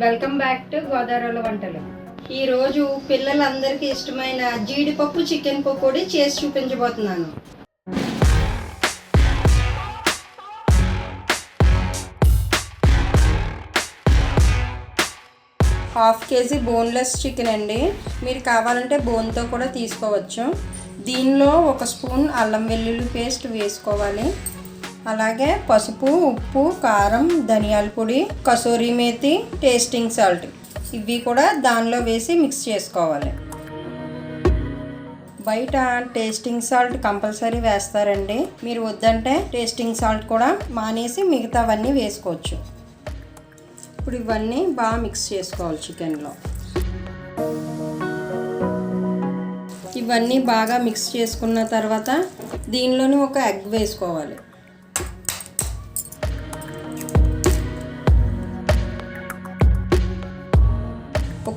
Welcome back to గోదావరిలో వంటలు. ఈరోజు పిల్లలందరికీ ఇష్టమైన జీడిపప్పు చికెన్ పకోడీ చేసి చూపించబోతున్నాను. హాఫ్ కేజీ బోన్లెస్ చికెన్ అండి. మీరు కావాలంటే బోన్తో కూడా తీసుకోవచ్చు. దీనిలో ఒక స్పూన్ అల్లం వెల్లుల్లి పేస్ట్ వేసుకోవాలి. అలాగే పసుపు ఉప్పు కారం ధనియాల పొడి కసూరి మేతి టేస్టింగ్ సాల్ట్. ఇవి కూడా దానిలో వేసి మిక్స్ చేసుకోవాలి. బయట టేస్టింగ్ సాల్ట్ కంపల్సరీ వేస్తారండి. మీరు వద్దంటే టేస్టింగ్ సాల్ట్ కూడా మానేసి మిగతావన్నీ వేసుకోవచ్చు. ఇప్పుడు ఇవన్నీ బాగా మిక్స్ చేసుకోవాలి చికెన్లో. ఇవన్నీ బాగా మిక్స్ చేసుకున్న తర్వాత దీనిలోని ఒక ఎగ్ వేసుకోవాలి.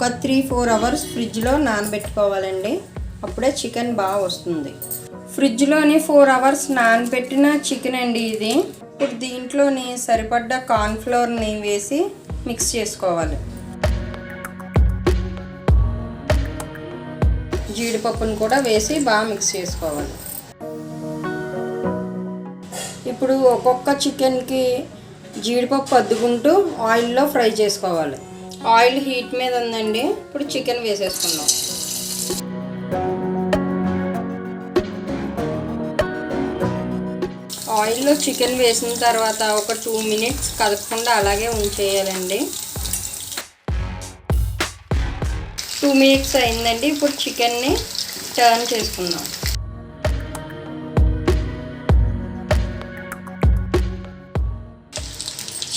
ఒక త్రీ ఫోర్ అవర్స్ ఫ్రిడ్జ్లో నానబెట్టుకోవాలండి. అప్పుడే చికెన్ బాగా వస్తుంది. ఫ్రిడ్జ్లోని ఫోర్ అవర్స్ నానబెట్టిన చికెన్ అండి ఇది. ఇప్పుడు దీంట్లోని సరిపడ్డ కార్న్ఫ్లోర్ని వేసి మిక్స్ చేసుకోవాలి. జీడిపప్పును కూడా వేసి బాగా మిక్స్ చేసుకోవాలి. ఇప్పుడు ఒక్కొక్క చికెన్కి జీడిపప్పు అద్దుకుంటూ ఆయిల్లో ఫ్రై చేసుకోవాలి. ఆయిల్ హీట్ మీద ఉందండి. ఇప్పుడు చికెన్ వేసేసుకుందాం. ఆయిల్లో చికెన్ వేసిన తర్వాత ఒక టూ మినిట్స్ కదపకుండా అలాగే ఉంచేయాలండి. టూ మినిట్స్ అయిందండి. ఇప్పుడు చికెన్ని టర్న్ చేసుకుందాం.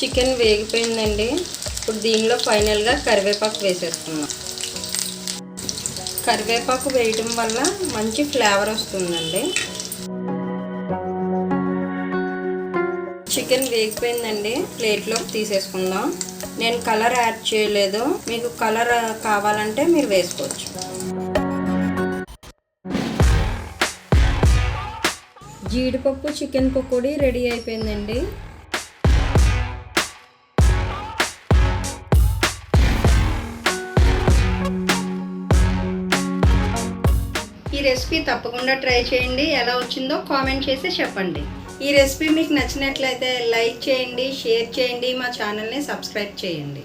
చికెన్ వేగిపోయిందండి. ఇప్పుడు దీనిలో ఫైనల్గా కరివేపాకు వేసేస్తున్నాం. కరివేపాకు వేయటం వల్ల మంచి ఫ్లేవర్ వస్తుందండి. చికెన్ వేగిపోయిందండి. ప్లేట్లోకి తీసేసుకుందాం. నేను కలర్ యాడ్ చేయలేదు. మీకు కలర్ కావాలంటే మీరు వేసుకోవచ్చు. జీడిపప్పు చికెన్ పకోడీ రెడీ అయిపోయిందండి. ఈ రెసిపీ తప్పకుండా ట్రై చేయండి. ఎలా వచ్చిందో కామెంట్ చేసి చెప్పండి. ఈ రెసిపీ మీకు నచ్చినట్లయితే లైక్ చేయండి షేర్ చేయండి. మా ఛానల్ని సబ్స్క్రైబ్ చేయండి.